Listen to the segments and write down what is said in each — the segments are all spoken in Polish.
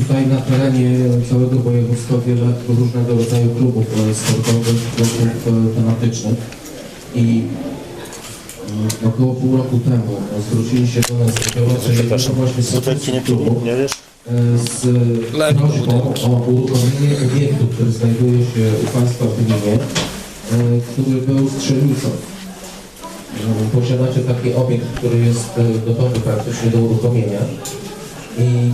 tutaj na terenie całego województwa wiele różnego rodzaju klubów e, sportowych, klubów e, tematycznych i mm, około pół roku temu e, zwrócili się do nas jednego właśnie wiesz? e, z prośbą o uruchomienie obiektu, który znajduje się u Państwa w gminie, który był strzelnicą. Posiadacie taki obiekt, który jest gotowy praktycznie do uruchomienia i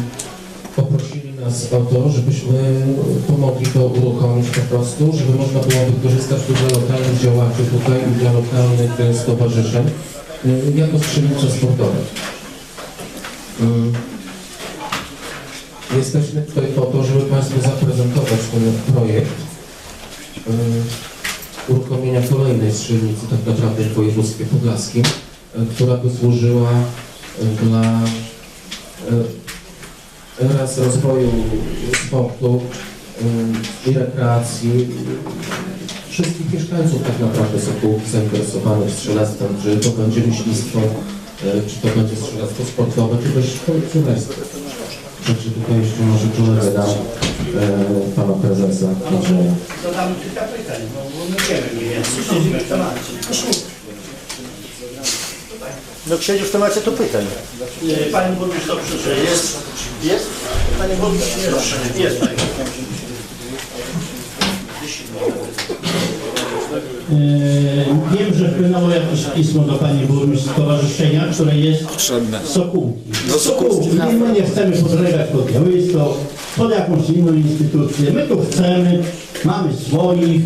poprosili nas o to, żebyśmy pomogli to uruchomić po prostu, żeby można było wykorzystać to dla lokalnych działaczy tutaj i dla lokalnych e, stowarzyszeń e, jako strzelnice sportowe. Jesteśmy tutaj po to, żeby Państwu zaprezentować ten projekt y, uruchomienia kolejnej strzelnicy, tak naprawdę w województwie podlaskim, która by służyła dla y, raz rozwoju sportu i rekreacji wszystkich mieszkańców tak naprawdę Sokółki zainteresowanych strzelectwem, czy to będzie myślistwo, y, czy to będzie strzelectwo sportowe, czy też strzelectwo. Także tutaj jeszcze może kolegę dam e, pana prezesa. Andrzeja. Zadamy kilka pytań, bo nie wiemy mniej więcej, siedzimy w temacie. No siedzisz w temacie, to pytań. Panie burmistrzu, proszę, jest, jest? Panie burmistrzu, proszę, jest Panie Wiem, że wpłynęło jakieś pismo do Pani Burmistrz Stowarzyszenia, które jest Sokółki. Sokółki. Nie, my nie chcemy podlegać pod Białystok, pod jakąś inną instytucję. My tu chcemy, mamy swoich,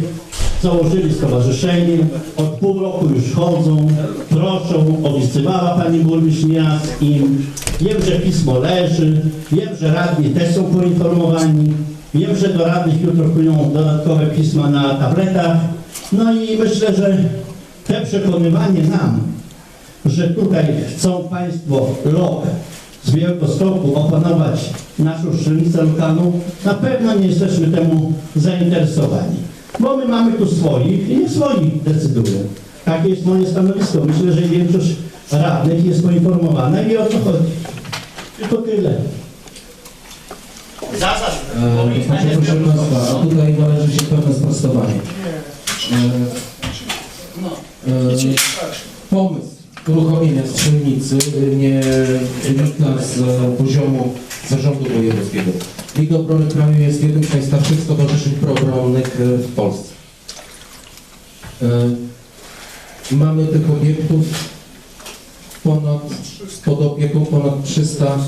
założyli stowarzyszenie, od pół roku już chodzą, proszą, obiecywała Pani Burmistrz miast im. Wiem, że pismo leży, wiem, że radni też są poinformowani. Wiem, że do radnych jutro wpłyną dodatkowe pisma na tabletach. No i myślę, że te przekonywanie nam, że tutaj chcą Państwo rok z Wielkostoku opanować naszą strzelnicę lokalną, na pewno nie jesteśmy temu zainteresowani. Bo my mamy tu swoich i nie swoich decydują. Takie jest moje stanowisko. Myślę, że większość radnych jest poinformowana i o co chodzi. Tylko tyle. E, bo ich Proszę, proszę Państwa, a tutaj należy się pewne sprostowanie. E, e, Pomysł uruchomienia strzelnicy nie wynika z poziomu zarządu wojewódzkiego. Liga Obrony Kraju jest jednym z najstarszych stowarzyszeń proobronnych e, w Polsce. E, Mamy tych obiektów ponad, pod opieką ponad 300 e,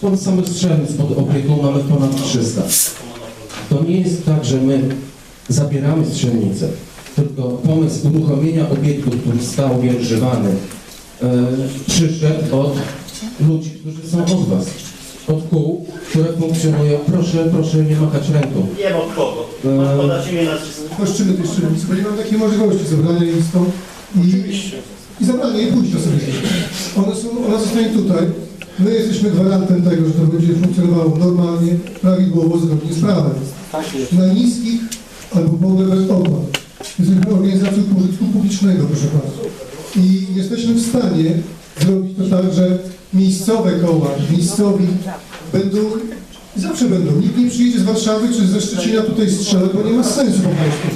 Pod samych strzelnic pod opieką mamy ponad 300. To nie jest tak, że my zabieramy strzelnicę, tylko pomysł uruchomienia obiektu, który stał nieużywany, e, przyszedł od ludzi, którzy są od Was, od kół, które funkcjonują. Proszę, proszę nie machać ręką. wiem od kogo. Pan podać imię nazwisko. Koszczymy tej strzelnicy, bo nie mam takiej możliwości zabrania jej stąd i, i zabrania jej pójść do sobie. One są, ona zostanie tutaj. My jesteśmy gwarantem tego, że to będzie funkcjonowało normalnie, prawidłowo, zgodnie z prawem. Na niskich albo w ogóle bez opłat. Jesteśmy organizacją pożytku publicznego, proszę Państwa. I jesteśmy w stanie zrobić to tak, że miejscowe koła, miejscowi będą Zawsze będą. Nikt nie przyjedzie z Warszawy czy ze Szczecina tutaj strzelać, bo nie ma sensu po prostu.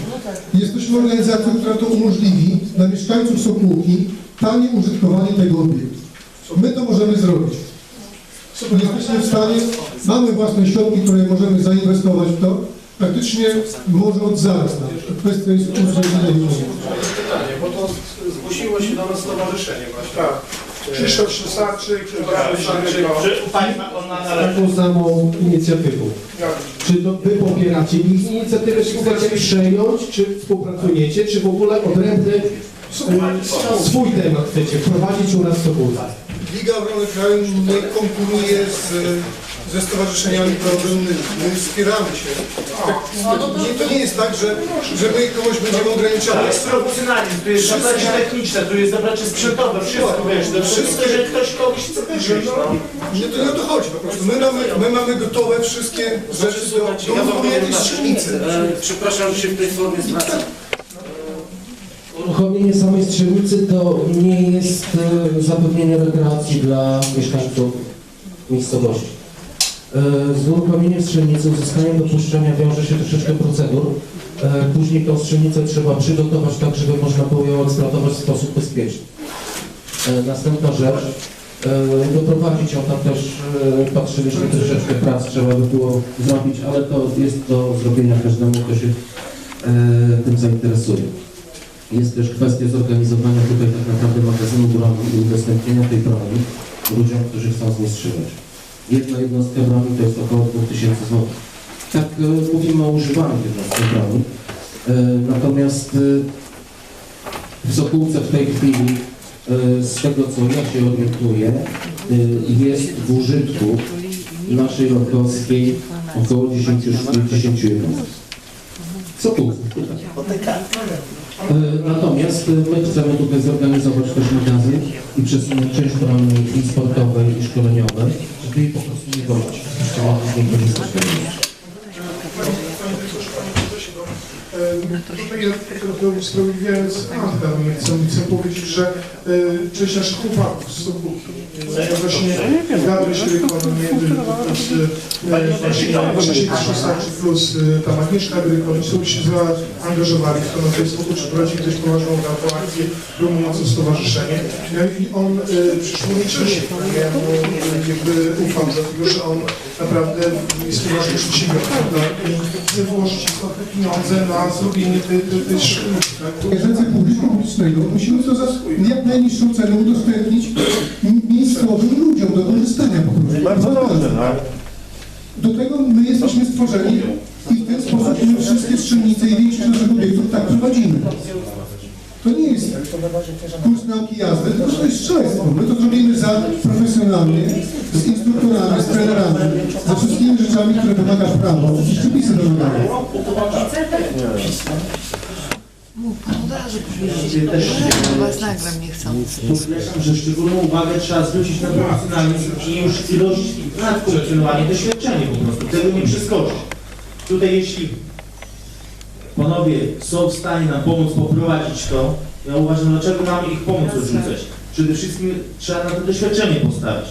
Jesteśmy organizacją, która to umożliwi dla mieszkańców Sokółki tanie użytkowanie tego obiektu. My to możemy zrobić. Jesteśmy w stanie, mamy własne środki, które możemy zainwestować w to, praktycznie może od zaraz nawet. Kwestia jest uzgodnienia i umowy. pytanie, bo to zgłosiło się do nas stowarzyszenie właśnie. Tak. Krzysztof Szusaczyk, Krzysztof Czy u Państwa on na należy? taką samą inicjatywą. Czy to wy popieracie ich inicjatywę, czy chcecie przejąć, czy współpracujecie, czy w ogóle odrębny e, swój temat chcecie wprowadzić u nas w Sokółce? Liga Obrony Kraju nie konkuruje z, ze stowarzyszeniami proobronnymi. My wspieramy się. Nie, to nie jest tak, że, że my kogoś będziemy To ograniczali. jest profesjonalizm, tu jest zabranie techniczne, tu jest zabranie sprzętowe, wszystko wiesz, to wszystko, że ktoś kogoś chce wyżyć, no. Nie, to nie o to chodzi po prostu. My mamy, my mamy gotowe wszystkie rzeczy do, do uruchomienia tej strzelnicy. Przepraszam, że się w tej formie zwracam. Uruchomienie samej strzelnicy to nie jest e, zapewnienie rekreacji dla mieszkańców miejscowości. E, Z uruchomieniem strzelnicy, uzyskaniem dopuszczenia wiąże się troszeczkę procedur. E, Później tą strzelnicę trzeba przygotować tak, żeby można było ją eksploatować w sposób bezpieczny. E, Następna rzecz, doprowadzić ją tam też, patrzyliśmy troszeczkę prac, trzeba by było zrobić, ale to jest do zrobienia każdemu, kto się tym zainteresuje. Jest też kwestia zorganizowania tutaj tak naprawdę magazynu broni i udostępnienia tej broni ludziom, którzy chcą z niej strzelać. Jedna jednostka broni to jest około 2000 zł. Tak e, mówimy o używanych jednostkach broni. E, natomiast e, w Sokółce w tej chwili, e, z tego co ja się orientuję, e, jest w użytku naszej Rokowskiej około 10, 10 jednostek. Sokółce, tutaj. E, Natomiast my chcemy tutaj zorganizować też magazyn i przesunąć część broni i sportowej i szkoleniowej, żeby jej po prostu nie. Jeszcze mogli z niej korzystać. E, Tutaj ja trochę usprawiedliwiając chcę, chcę powiedzieć, że e, część naszych chłopaków z Sobuki, e, właśnie Gabryś Rykon, nie plus e, właśnie Krzysaczy plus e, tam Agnieszka Rykon, oni sobie się zaangażowali w to na Facebooku, przeprowadzili dość poważną akcję promującą stowarzyszenie. No i on e, przyszło mi Krzysiek, ja mu e, jakby ufam, dlatego że on naprawdę jest poważnym przedsiębiorcą. Tak? i chce włożyć istotne pieniądze na tej szkoły. Tak? Ręce publicznego musimy to za jak najniższą cenę udostępnić mi- miejscowym ludziom do korzystania po prostu. Bardzo dobrze, no. Do tego my jesteśmy stworzeni i w ten sposób my wszystkie strzelnice i większość naszych obiektów tak prowadzimy. To nie jest kurs nauki jazdy, to jest szaleństwo. My to zrobimy za profesjonalnie, z instruktorami, z trenerami, ze wszystkimi rzeczami, które wymaga prawo i przepisy wymagają. Was nagram niechcący. Podkreślam, że szczególną uwagę trzeba zwrócić na profesjonalizm i już ilość lat funkcjonowania, doświadczenie po prostu. Tego nie przeskoczyć. Tutaj jeśli panowie są w stanie nam pomóc poprowadzić to, ja uważam, dlaczego mamy ich pomóc odrzucać. Przede wszystkim trzeba na to doświadczenie postawić.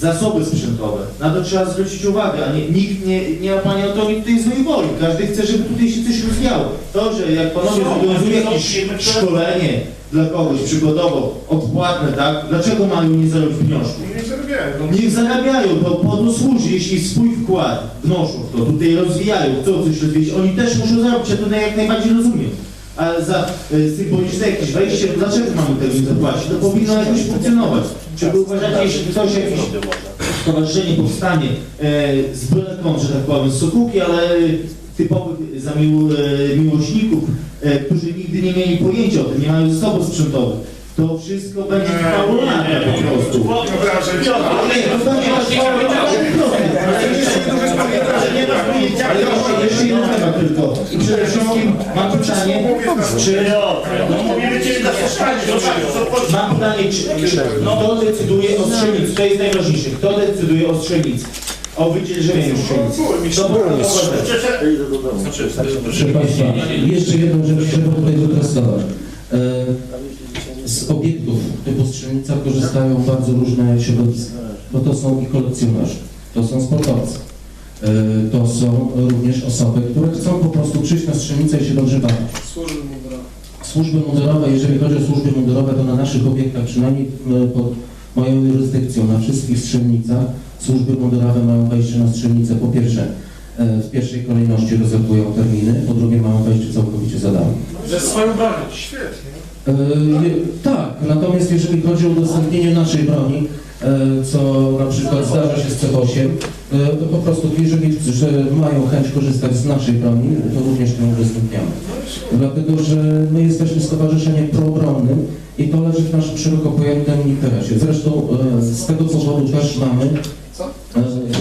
Zasoby sprzętowe. Na to trzeba zwrócić uwagę, a nie, nikt nie, nie ma Panie Antoni tutaj złej woli. Każdy chce, żeby tutaj się coś rozwijało. To, że jak Panowie zobowiązują jakieś szkolenie dla kogoś przykładowo, odpłatne, tak? Dlaczego mają nie zarobić pieniążków? No, Niech zarabiają, to po to służy, jeśli swój wkład wnoszą to, tutaj rozwijają, chcą coś rozwijać, oni też muszą zarobić, ja to jak najbardziej rozumiem. Ale za y, symboliczne jakieś wejście, dlaczego mamy tego nie zapłacić? To powinno jakoś funkcjonować. Czy wy uważacie, jeśli ktoś jakieś stowarzyszenie powstanie e, z byle kąt, że tak powiem, z Sokółki, ale typowych zamił, e, miłośników, e, którzy nigdy nie mieli pojęcia o tym, nie mają zasobów sprzętowych, to wszystko będzie trwało lata po prostu. Prostu. Ale jeszcze jeden temat tylko. I przede wszystkim mam pytanie, czy... Mam pytanie, czy, kto decyduje o strzelnicy? To jest najważniejsze. Kto decyduje o strzelnicy? O wydzierżawieniu strzelnicy? To Proszę Państwa, jeszcze jedną rzecz trzeba tutaj wyprostować. Z obiektów typu strzelnica korzystają bardzo różne środowiska, bo to są i kolekcjonarze, to są sportowcy, e, to są również osoby, które chcą po prostu przyjść na strzelnicę i się dobrze bawić. służby mundurowe. Służby mundurowe, jeżeli chodzi o służby mundurowe, to na naszych obiektach, przynajmniej e, pod moją jurysdykcją, na wszystkich strzelnicach, służby mundurowe mają wejście na strzelnicę po pierwsze e, w pierwszej kolejności rezerwują terminy, po drugie mają wejście całkowicie za darmo. Ze swoją bronią. Świetnie. E, Tak, natomiast jeżeli chodzi o udostępnienie naszej broni, e, co na przykład zdarza się z C8, e, to po prostu jeżeli że mają chęć korzystać z naszej broni, to również ją udostępniamy. Dlatego, że my jesteśmy stowarzyszeniem proobronnym i to leży w naszym szeroko pojętym interesie. Zresztą z tego powodu też mamy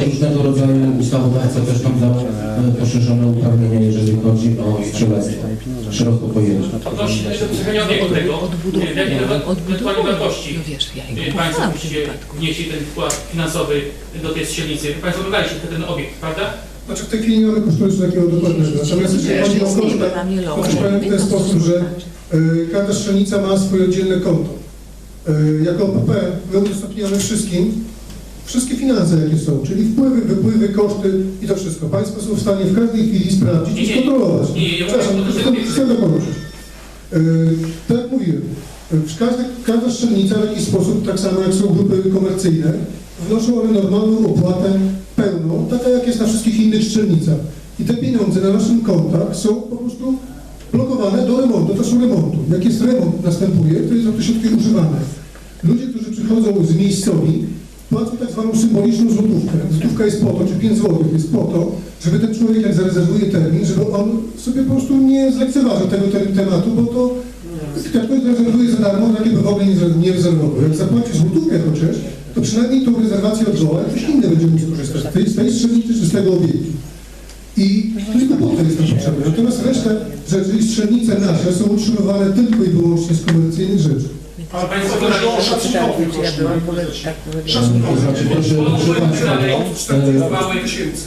różnego rodzaju ustawodawca też nam dał poszerzone uprawnienia, jeżeli chodzi o strzelectwo szeroko pojęte. Odnośnie uzupełnienia tego, ewentualnie odbudowują. wartości No wiesz, ja y, Państwo w wypadku. wnieśli ten wkład finansowy do tej strzelnicy. Państwo oglądaliście ten obiekt, prawda? Znaczy w tej chwili nie mamy kosztorysu takiego dokładnego. Natomiast jeżeli chodzi o koszty, to też powiem w ten sposób, że y, każda strzelnica ma swoje oddzielne konto. Y, jako OPP my udostępniamy wszystkim wszystkie finanse, jakie są, czyli wpływy, wypływy, koszty i to wszystko. Państwo są w stanie w każdej chwili sprawdzić i skontrolować. Przepraszam, chcę to poruszyć. Yy, tak jak mówiłem, każda, każda strzelnica w jakiś sposób, tak samo jak są grupy komercyjne, wnoszą one normalną opłatę pełną, taka jak jest na wszystkich innych strzelnicach. I te pieniądze na naszych kontach są po prostu blokowane do remontu, to są remontu. Jak jest remont następuje, to jest za to środki używane. Ludzie, którzy przychodzą z miejscowi, płacą tak zwaną symboliczną złotówkę. Złotówka jest po to, czy 5 złotych jest po to, żeby ten człowiek, jak zarezerwuje termin, żeby on sobie po prostu nie zlekceważył tego te- tematu, bo to jak ktoś rezerwuje za darmo, takiego w ogóle nie, rezerwował. Jak zapłaci złotówkę chociaż, to przynajmniej tą rezerwację odwoła, ktoś inny będzie mógł skorzystać z tej, z tej strzelnicy czy z tego obiektu. I tylko po to jest to potrzebne. Natomiast resztę rzeczy i strzelnice nasze są utrzymywane tylko i wyłącznie z komercyjnych rzeczy. Ale Państwo też o szacunkowy koszt. tak Szacunkowy.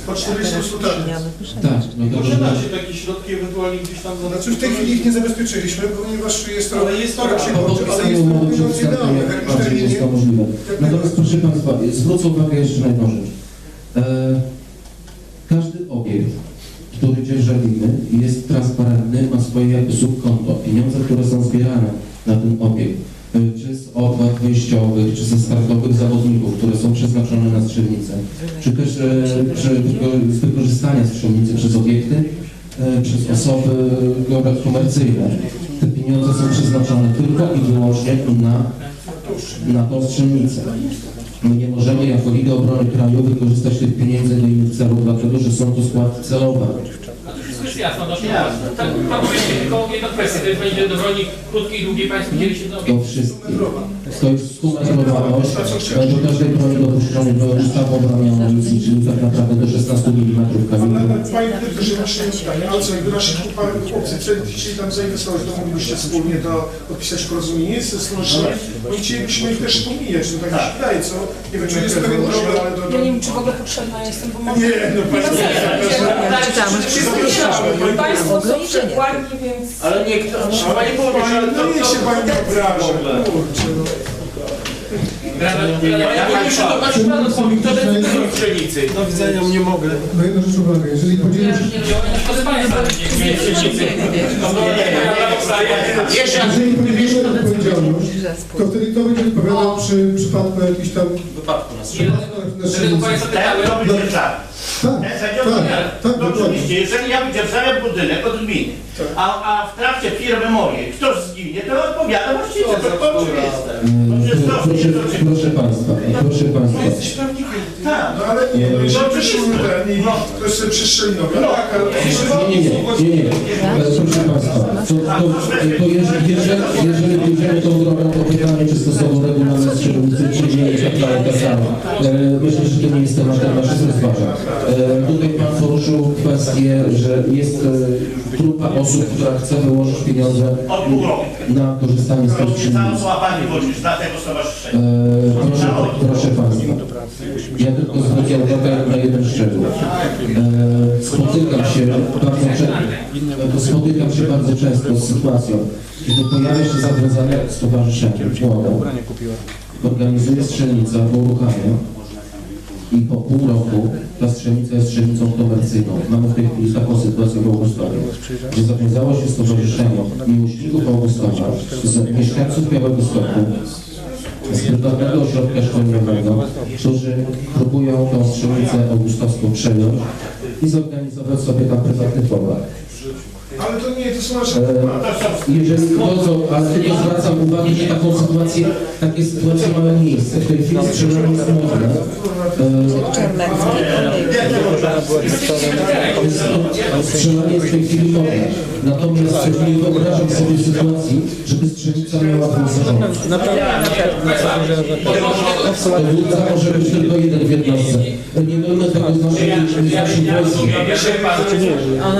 Po 40 latach. tak, no to Posiadacie takie środki ewentualnie gdzieś tam Znaczy w tej chwili ich nie zabezpieczyliśmy, ponieważ jest to... Ale jest to się Po kończy, ale jest to idealne, bardziej jest to możliwe. Natomiast proszę Państwa, zwrócę uwagę jeszcze na jedną rzecz. E, każdy obiekt, który dzierżawimy, jest transparentny, ma swoje jakby subkonto. Pieniądze, które są zbierane na ten obiekt, czy z opłat wejściowych, czy ze startowych zawodników, które są przeznaczone na strzelnicę, czy też e, z wykorzystania strzelnicy przez obiekty, e, przez osoby dobra, komercyjne. Te pieniądze są przeznaczone tylko i wyłącznie na, na tą strzelnicę. My nie możemy jako Liga Obrony Kraju wykorzystać tych pieniędzy do innych celów, dlatego że są to składki celowe. Wszystko jest jasne, no, tak, tak powiedzmy tylko jedna kwestia, to jest będzie do broni krótkiej i długiej, Państwo dzielicie do To wszystkie. To jest stumetrowaność. Do każdej broni dopuszczony do ustawy o broni amunicji, czyli tak naprawdę do 16 mm. Ale Panie Dyrektorze, właśnie pytanie, ale co, jakby nasi chłopcy chcieli tam zainwestować, to moglibyście wspólnie to podpisać porozumienie ze stowarzyszeniem, bo nie chcielibyśmy ich też pomijać, no tak mi się wydaje, co? Nie wiem, czy jest pewien problem, ale do... Ja nie wiem, czy w ogóle potrzebna jestem, bo. Nie, no Państwo... Państwo są przekładni, więc... Ale nie, kto, nie ale to... No niech się Pani nie obraża, kurczę, no. Ja bym się do widzenia, nie mogę. No jedną rzecz uwagę, jeżeli to Jeszcze Jeżeli podzielimy odpowiedzialność, to wtedy kto będzie odpowiadał przy przypadku jakichś tam wypadku na na Dlatego? Państwa pytałem, tak. Tak, tak, tak, no dokładnie. oczywiście, jeżeli ja wydzierżawiam budynek od gminy, a, a w trakcie firmy mojej ktoś zginie, to odpowiada właściciel, to to oczywiste. No przecież to Proszę, nie to się- proszę Państwa, proszę Państwa. Jesteś prawnikiem. Tak. No ale nie, no jeżeli przyszły ten i ktoś sobie tak, ale... Nie, nie, nie, nie, nie. E, Proszę Państwa, to, to, to jeżeli, jeżeli, jeżeli pójdziemy tą drogą, to pytanie, czy stosową regularne strzelnicy, czy nie jest tak dalej, tak samo. E, Myślę, że to nie jest tematem naszych rozważań. E, Tutaj Pan poruszył kwestię, że jest e, grupa osób, która chce wyłożyć pieniądze na korzystanie z tego. E, Proszę, proszę Państwa, ja tylko zwrócę uwagę na jeden szczegół. E, Spotykam się bardzo często, spotykam się bardzo często z sytuacją, kiedy pojawia się zawiązane stowarzyszenie w organizuje strzelnicę albo uruchamia i po pół roku ta strzelnica jest strzelnicą komercyjną. Mamy w tej chwili taką sytuację w Augustowie, gdzie zawiązało się stowarzyszenie miłośników Augustowa z mieszkańców Białego Stoku, z prywatnego ośrodka szkoleniowego, którzy próbują tą strzelnicę augustowską przejąć i zorganizować sobie tam prywatny towar. Ale to nie, to są nasze... E, Jeżeli wchodzą, ale tylko zwracam uwagę, że taką sytuację, takie sytuacje mają miejsce. W tej chwili strzelanie jest. E, Strzelanie jest w tej chwili modne. Natomiast nie wyobrażam sobie sytuacji, żeby strzelnica miała ten zarząd. Dowódca może być tylko jeden w jednostce. Nie mylmy tego z naszym wojskiem.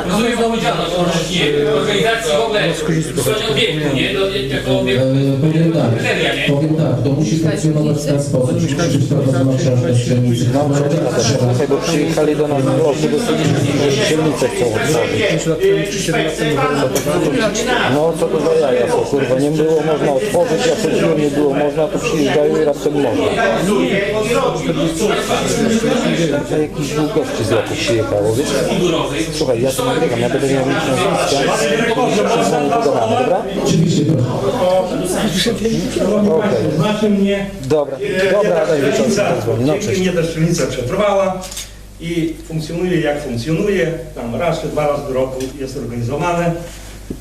rozumiem odpowiedzialność organizacji w ogóle stronie obiektu, nie? Powiem tak, powiem tak, to musi funkcjonować w ten sposób, że musi być prowadzona książka strzelnicy. Bo przyjechali do nas w bloku, do strzelnicy chcą otworzyć. No co to za jaja, co kurwa, nie było można otworzyć, jak przed nie było można, to przyjeżdżają i raptem można. Jakiś dwóch gości z roku przyjechało, wiesz? Słuchaj, ja to nagrywam, ja będę miał zdjęcia, muszę z wami pogadamy, dobra? Oczywiście, proszę. Okej. Dobra, dobra, daj wieczorem no cześć. mnie ta przetrwała i funkcjonuje jak funkcjonuje. Tam raz czy dwa razy do roku jest organizowane.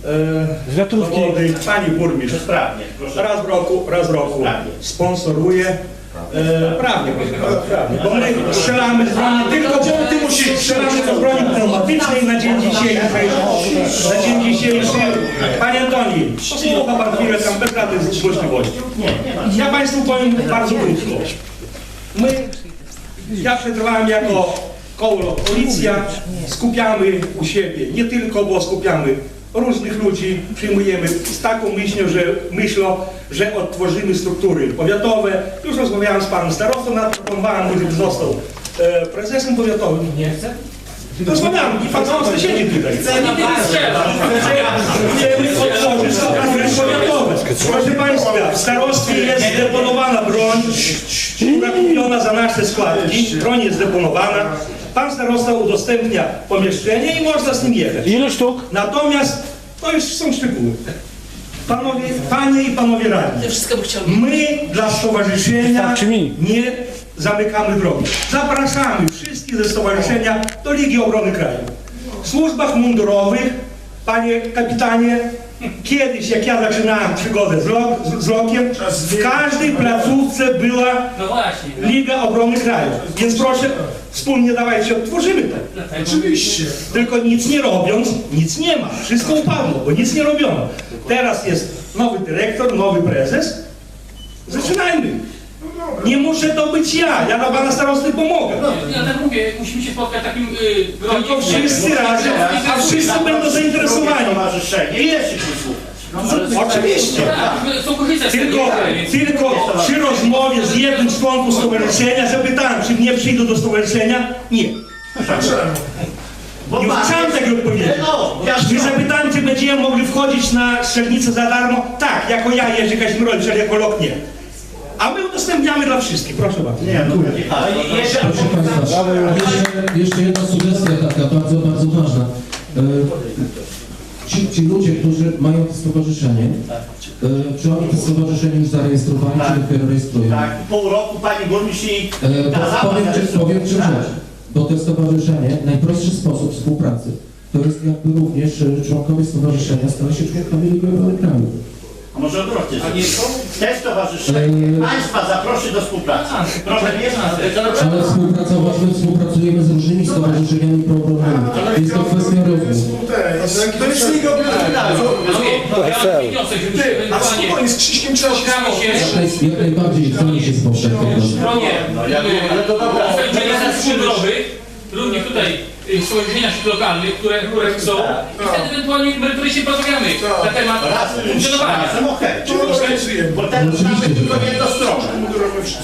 E, zawody. Pani burmistrz Sprawnie, proszę. raz w roku, raz w roku sponsoruje. E, prawnie, prawnie, bo my strzelamy z broni tylko, ty musisz, strzelamy z broni pneumatycznej na dzień dzisiejszy. Na dzień dzisiejszy. Panie Antoni, posłucha pan chwilę tam bez żadnych złośliwości. Ja Państwu powiem bardzo krótko. My, ja przetrwałem jako koło policja, skupiamy u siebie, nie tylko, bo skupiamy różnych ludzi, przyjmujemy z taką myślą, że myślą, że odtworzymy struktury powiatowe. Już rozmawiałem z panem starostą, nawet proponowałem mu, żeby został e, prezesem powiatowym. Nie chcę? Rozmawiałem i pan starosta siedzi tutaj. Chcemy otworzyć struktury powiatowe. Proszę Państwa, w starostwie jest deponowana broń, która kupiona za nasze składki. Broń jest deponowana. Pan starosta udostępnia pomieszczenie i można z nim jechać. Ile sztuk? Natomiast to już są szczegóły. Panowie, panie i panowie radni, wszystko chciał my dla stowarzyszenia Wystarczy mi. nie zamykamy drogi. Zapraszamy wszystkich ze stowarzyszenia do Ligi Obrony Kraju. W służbach mundurowych, panie kapitanie, kiedyś jak ja zaczynałem przygodę z, lo, z, z lokiem, w każdej placówce była No właśnie. Liga Obrony Kraju. Więc proszę, wspólnie dawajcie, otworzymy to. Oczywiście. Tylko nic nie robiąc, nic nie ma. Wszystko upadło, bo nic nie robiono. Teraz jest nowy dyrektor, nowy prezes. Zaczynajmy. Nie muszę to być ja, ja dla pana starosty pomogę. Ja tak mówię, musimy się spotkać w takim y, gronie. Tylko wszyscy razem, a wszyscy będą zainteresowani. Stowarzyszenie, jest ich wysłuchać. Oczywiście. Tak, z Tylko, tego tylko przy rozmowie z jednym z członków stowarzyszenia zapytałem, czy nie przyjdą do stowarzyszenia? Nie. Bo Nie pan usłyszałem jest- takiej odpowiedzi. No, ja zapytałem, czy będziemy mogli wchodzić na strzelnicę za darmo? Tak, jako ja, Jerzy Kazimierowicz, ale jako LOK nie. A my udostępniamy dla wszystkich, proszę bardzo. Nie, no, jeszcze, Proszę Państwa, jeszcze, jeszcze jedna sugestia taka bardzo, bardzo ważna. E, Ci, ci ludzie, którzy mają to stowarzyszenie, e, czy oni to stowarzyszenie już zarejestrowali, czy dopiero rejestrują? tak, pół roku pani burmistrz i E, bo powiem, czy, zarejestrować. powiem Ci rzecz, bo to stowarzyszenie, najprostszy sposób współpracy, to jest jakby również e, członkowie stowarzyszenia staną się członkami Ligi Obrony Kraju. A może odwrotnie. Te stowarzyszenie Eee. państwa zaprosi do współpracy. Proszę nie Ale współpracować, my współpracujemy z różnymi stowarzyszeniami proobronnymi. Jest to kwestia rozmów. To jest Liga jest Ty, a spokojnie, z Krzyśkiem trzeba się Spotkamy się Jak, naj, jak najbardziej chcemy się spotkać po prostu. w gronie ale to dobra. Również tutaj y, stowarzyszenia lokalnych, które, które chcą i wtedy ewentualnie merytorycznie porozmawiamy na temat funkcjonowania. razem, okej. To organizujemy. Bo teraz mamy tylko że tak. jedną stronę.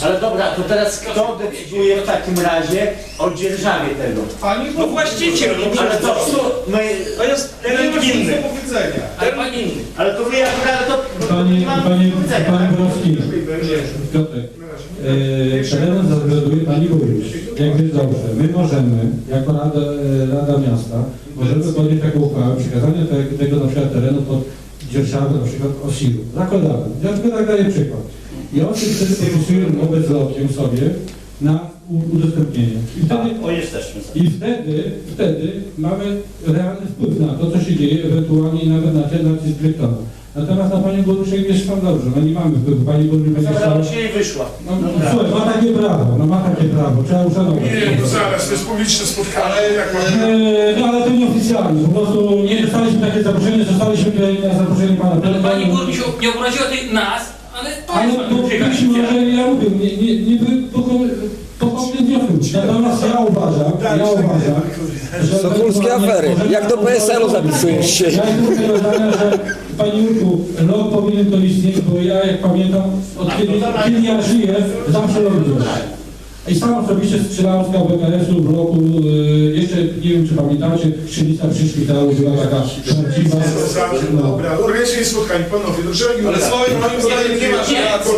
Ale dobra, to teraz kto decyduje w takim razie o dzierżawie tego? No właściciel, no Ale to, to, my, to jest. Do powiedzenia. Ale pani, ale to my akurat to Panie, nie mamy panie, do powiedzenia, panie tak? Terenem zawiaduje pani burmistrz. Jak jest dobrze, my możemy, jako Rada, e, Rada Miasta, możemy podjąć taką uchwałę przekazania te, tego na przykład terenu pod dzierżawę na przykład OSIR-u. Zakładamy. Ja tak daję przykład. I oni wtedy podpisują umowę z lokiem sobie na udostępnienie. I wtedy, O, jesteśmy. i wtedy, wtedy mamy realny wpływ na to, co się dzieje, ewentualnie nawet na ten nacisk dyrektora. Natomiast na Panią Burmistrz jest Pan dobrze, no nie mamy wpływu. Pani Burmistrz będzie stała... Dobra, dzisiaj wyszła. No, słuchaj, ma takie prawo, no ma takie prawo, trzeba uszanować. Nie, no zaraz, to jest publiczne spotkanie. Jak ma... Eee, no ale to nieoficjalnie, po prostu nie dostaliśmy takie zaproszenie, zostaliśmy tutaj na zaproszenie Pana ale pani burmistrz nie obraziła tej nas, ale to Ale jest to byliśmy, że ja mówię, nie, nie, nie były pokomne wnioski. Natomiast ja uważam, ja uważam, że... Sokólskie afery. Jak do PSL-u zapisujesz się. Ja jestem zdania, że Panie Jurku, LOT powinien to istnieć, bo ja jak pamiętam, od kiedy, kiedy ja żyję, zawsze LOT był. I sam osobiście strzelałem z KBKS-u w roku, y, jeszcze nie wiem czy pamiętacie, strzelnica przy szpitalu była taka prawdziwa. No. Dobra, organizuję spotkanie, panowie, do brzegu. Ale swoim moim zdaniem nie masz racji,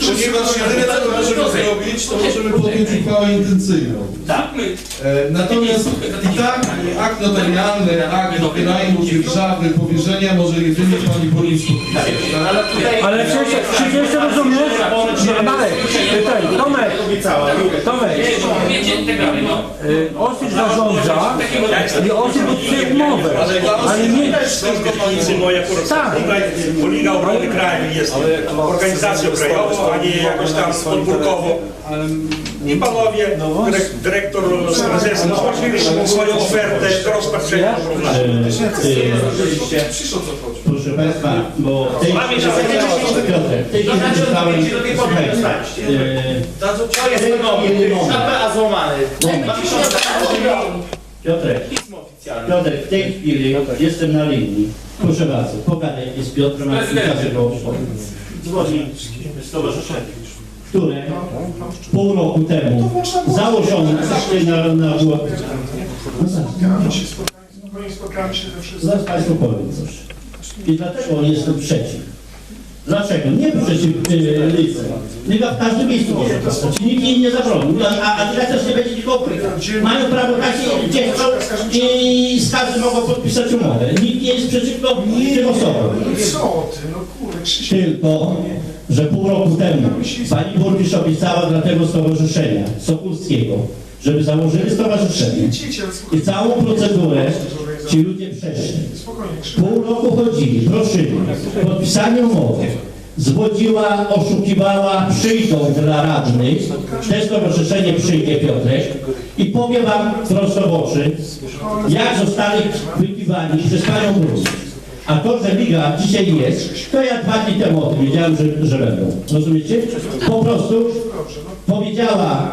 ponieważ jedyne co możemy zrobić, to możemy podjąć uchwałę intencyjną. E, Natomiast i tak akt notarialny, akt wynajmu, dzierżawy, powierzenia może jedynie pani burmistrz podpisać. tak? Ale czy, czy ty jeszcze rozumiesz? Marek, tutaj, Tomek, Tomek, y, OSIS zarządza i OSIS podpisuje umowę, ale nie... Tak. Bo Liga Obrony Krajowej jest organizacją krajową, a nie jakoś tam podwórkową. I panowie, dyrek- dyrektor z prezesem złożyli swoją ofertę do rozpatrzenia. Proszę Państwa, bo w tej chwili Piotrek, w tej dostałem, słuchajcie, e, To jest nowy, a złamany. Piotrek, Piotrek, w tej chwili jestem na linii. Proszę bardzo, pogadaj z Piotrem, a kilka go Dzwoni stowarzyszenie. które pół roku temu założone na, na było... No zaraz, Spotkamy się, spokojnie spotkamy się ze wszystkim. zaraz Państwu powiem coś. I dlatego jestem przeciw. Dlaczego? Nie przeciw y, lice. Tylko w każdym miejscu może powstać. Nikt jej nie zabronił. A, a dyrektor nie będzie nikogo pytał. Mają prawo takie dziecko i z każdym mogą podpisać umowę. Nikt nie jest przeciwko tym osobom. Co ty, no kurde. Tylko, że pół roku temu pani burmistrz obiecała dla tego stowarzyszenia Sokulskiego, żeby założyli stowarzyszenie i całą procedurę ci ludzie przeszli. Pół roku chodzili, proszyli, podpisanie umowy. Zwodziła, oszukiwała, przyjdą dla radnych, te stowarzyszenie przyjdzie Piotrek i powie wam prosto w oczy, jak zostali wykiwani przez panią burmistrz. A to, że Liga dzisiaj jest, to ja dwa dni temu o tym wiedziałem, że, że będą. Rozumiecie? Po prostu powiedziała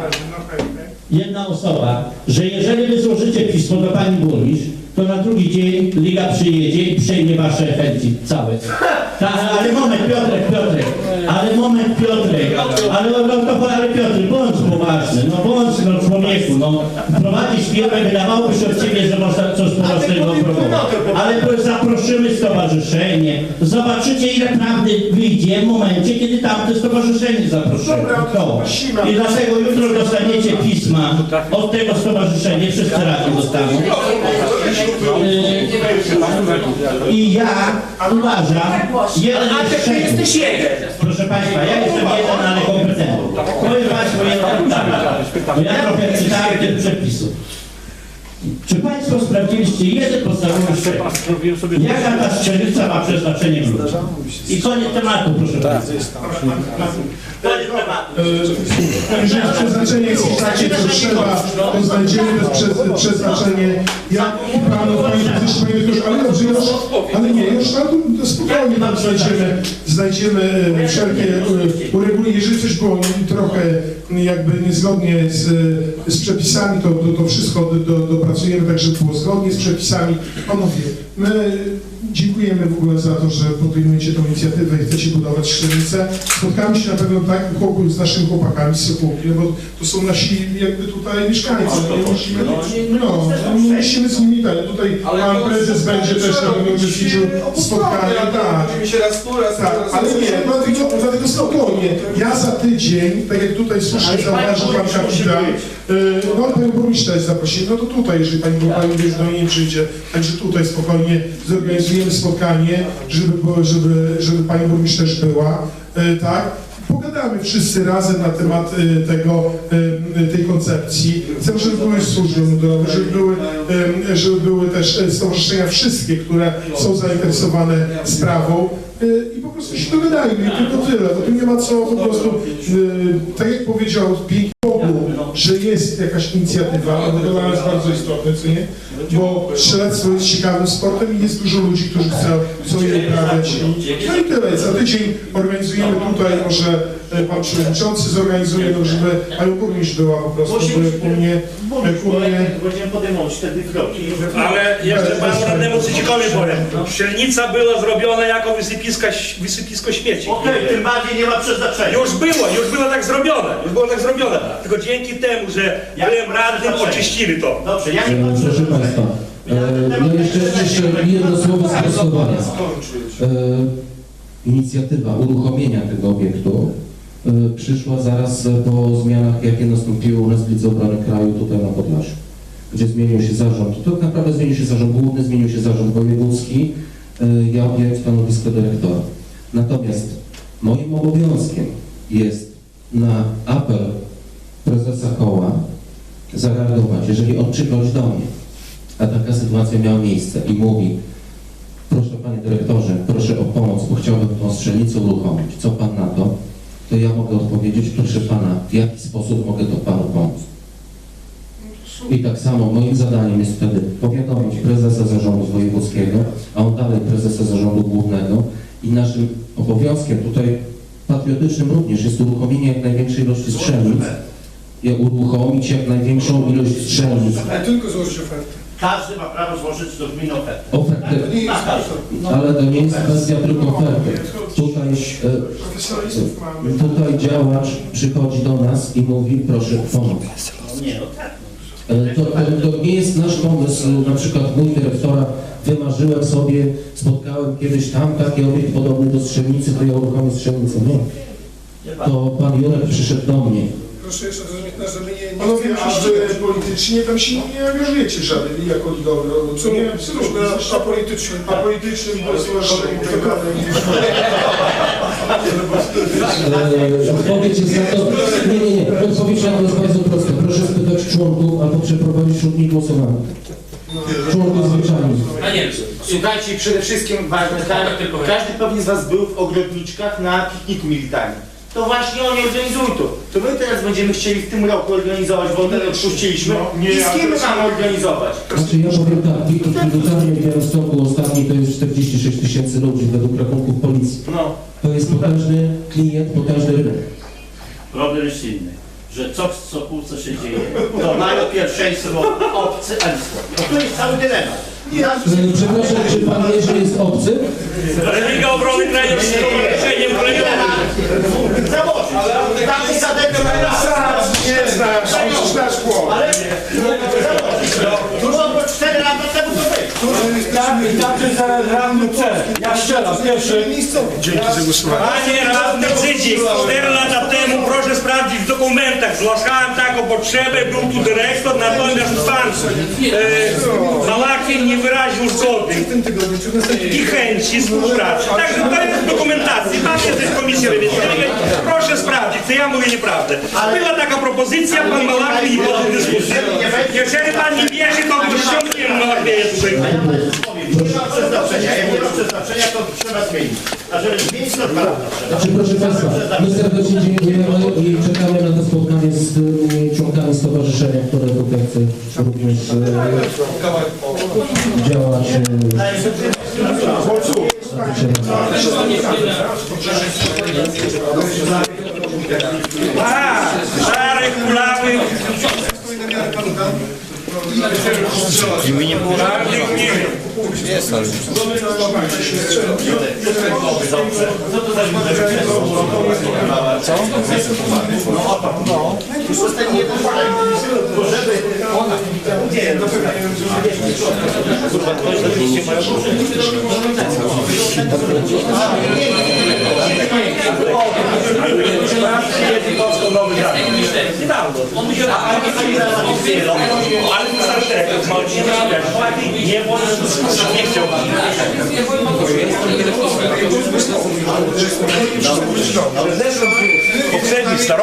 jedna osoba, że jeżeli wy złożycie pismo do pani burmistrz, to na drugi dzień Liga przyjedzie i przejmie wasze chęci całe. Ta, ale moment, Piotrek, Piotrek, ale moment, Piotrek, ale, no, to, ale Piotr, bądź poważny, no bądź no, człowieku, no prowadzisz firmę, wydawałoby się od ciebie, że można coś poważnego prowadzić. Ale zaproszymy stowarzyszenie, zobaczycie ile prawdy wyjdzie w momencie, kiedy tamte stowarzyszenie zaproszymy. To. I dlatego jutro dostaniecie pisma od tego stowarzyszenia, wszyscy radni dostaną. I ja uważam, jeden A ty jesteś jeden. Proszę Państwa, ja jestem jeden, ale kompetentny. Powiem Państwu pytanie, bo ja trochę czytałem tych przepisów. Czy Państwo sprawdziliście jeden podstawowy przepis? Jaka ta strzelnica ma przeznaczenie w ludziach? I koniec tematu, proszę Państwa. E, Jeżeli przeznaczenie jest takie, co trzeba, to znajdziemy to jest prze, przeznaczenie. Ja i panu, panie panie doktorze, ale dobrze, już, ale nie, już tam to spokojnie tam znajdziemy, znajdziemy e, wszelkie e, uregulowania. Jeżeli coś było trochę jakby niezgodnie z, z przepisami, to, to, to wszystko do, do, dopracujemy tak, żeby było zgodnie z przepisami. Panowie, my dziękujemy w ogóle za to, że podejmujecie tę inicjatywę i chcecie budować strzelnicę. Spotkamy się na pewno tak chłopu- z naszymi chłopakami z Sokółki, bo to są nasi jakby tutaj mieszkańcy. No, nie musimy, no, nie musimy z nimi tak. Tutaj pan prezes będzie też na pewno uczestniczył w spotkaniu. Tak. Widzimy się raz tu, raz tu, Tak, ale nie, dlatego, dlatego spokojnie. Ja za tydzień, tak jak tutaj słusznie zauważył pan kapitan, no pan burmistrz też zaprosili, no to tutaj, jeżeli pani pani już do niej przyjdzie, także tutaj spokojnie zorganizujemy spotkanie, żeby, żeby, żeby pani burmistrz też była, yy, tak? Pogadamy wszyscy razem na temat y, tego, y, tej koncepcji. Chcę, żeby były służby mundurowe, żeby były, żeby były też stowarzyszenia wszystkie, które są zainteresowane sprawą. I po prostu się dogadajmy, i tylko tyle, bo tu nie ma co po prostu, tak jak powiedział pięknie że jest jakaś inicjatywa, bo to dla nas bardzo istotne, co nie? Bo strzelectwo jest ciekawym sportem i jest dużo ludzi, którzy chcą, chcą je uprawiać. I, no i tyle. Za tydzień organizujemy tutaj, może e, pan przewodniczący zorganizuje, no żeby panią burmistrz była po prostu, by wspólnie, wspólnie Będziemy podejmować wtedy kroki. Ale jeszcze panu radnemu Cycikowi powiem. Strzelnica była zrobiona jako wysypiska, wysypisko śmieci. Okej, tym bardziej nie ma przeznaczenia. Już było, już było tak zrobione, już było tak zrobione. Tylko dzięki temu, że byłem radnym, oczyścili to. Dobrze, ja nie E, Proszę Państwa, e, no jeszcze, jeszcze jedno słowo sprostowania. E, Inicjatywa uruchomienia tego obiektu e, przyszła zaraz po zmianach, jakie nastąpiły u nas w Lidze Obrony Kraju tutaj na Podlasiu, gdzie zmienił się zarząd. To tak naprawdę zmienił się zarząd główny, zmienił się zarząd wojewódzki, e, ja objąłem stanowisko dyrektora. Natomiast moim obowiązkiem jest na apel prezesa koła zareagować, jeżeli on przychodzi do mnie, a taka sytuacja miała miejsce i mówi, proszę panie dyrektorze, proszę o pomoc, bo chciałbym tą strzelnicę uruchomić, co pan na to? To ja mogę odpowiedzieć, proszę pana, w jaki sposób mogę to panu pomóc? I tak samo moim zadaniem jest wtedy powiadomić prezesa zarządu wojewódzkiego, a on dalej prezesa zarządu głównego i naszym obowiązkiem tutaj patriotycznym również jest uruchomienie jak największej ilości strzelnic, i uruchomić jak największą ilość strzelnic. tylko złożyć ofertę. Każdy ma prawo złożyć do gminy ofertę. Ofertę, Ma każdy. ale to nie jest kwestia tylko oferty. Tutaj, e, tutaj działacz przychodzi do nas i mówi, proszę pomóc. No nie, no tak. E, To, to, to nie jest nasz pomysł, na przykład mój dyrektora, wymarzyłem sobie, spotkałem kiedyś tam taki obiekt podobny do strzelnicy, to ja uruchomię strzelnicę. Nie. To pan Jurek przyszedł do mnie. Proszę jeszcze zrozumieć, że my nie... Panowie, a wy politycznie tam się nie angażujecie żaden jako ligowy, co nie? Absolutnie, apolitycznym, apolitycznym bezłożnym i tak dalej. E, Odpowiedź jest na to, nie, nie, nie, odpowiedź na to jest bardzo prosta. Proszę spytać członków albo przeprowadzić wśród nich głosowanie. Członków zwyczajnych. Słuchajcie, przede wszystkim ważne, tak, każdy pewnie z Was był w ogrodniczkach na pikniku militarnym. To właśnie oni organizują to. To my teraz będziemy chcieli w tym roku organizować, bo ten odpuściliśmy. nie, I z kim my mamy organizować? Znaczy ja powiem tak, militarny w Białymstoku ostatni to jest 46 tysięcy ludzi według rachunków policji. No. To jest potężny klient, potężny rynek. Problem jest inny, że co w Sokółce się dzieje, to mają pierwszeństwo obcy, a nie. No to jest cały dylemat. E, Przepraszam, czy pan Jerzy jest obcy? Religia Obrony Kraju z stowarzyszeniem krajowym. Taki zadek Nie znasz, musisz znasz głowę. Ale to było 4 lata temu to było. Tak, i tacy zaraz radny C. Ja strzelam, pierwszy. Dzięki za głosowanie. Panie radny Cydzik, 4 lata temu, proszę sprawdzić w dokumentach, zgłaszałem taką potrzebę, był tu dyrektor, natomiast pan e, Malakiel nie wyraził zgody i chęci współpracy. Także to jest w dokumentacji, tam jest też komisja rewizyjna. Proszę sprawdzić, co ja mówię nieprawdę. Była taka propozycja, pan Malakiel i potem dyskusja. Jeżeli pan nie wierzy, to ściągniemy Malakieja tutaj. Nie ma przeznaczenia. Jak nie ma przeznaczenia, to trzeba zmienić. A żeby zmienić, to dwa lata trzeba. Znaczy, proszę Państwa, my serdecznie dziękujemy i czekamy na to spotkanie z tymi członkami stowarzyszenia, które tutaj chce również e, działać. A, szary, kulawy. Czarnych nie. Już ostatni jeden bo żeby ona... Nie, no Kurwa, ktoś zapiście mają Ale to starszy dyrektor, Marcin, nie bądź nie chciał. Poprzedni starostwa.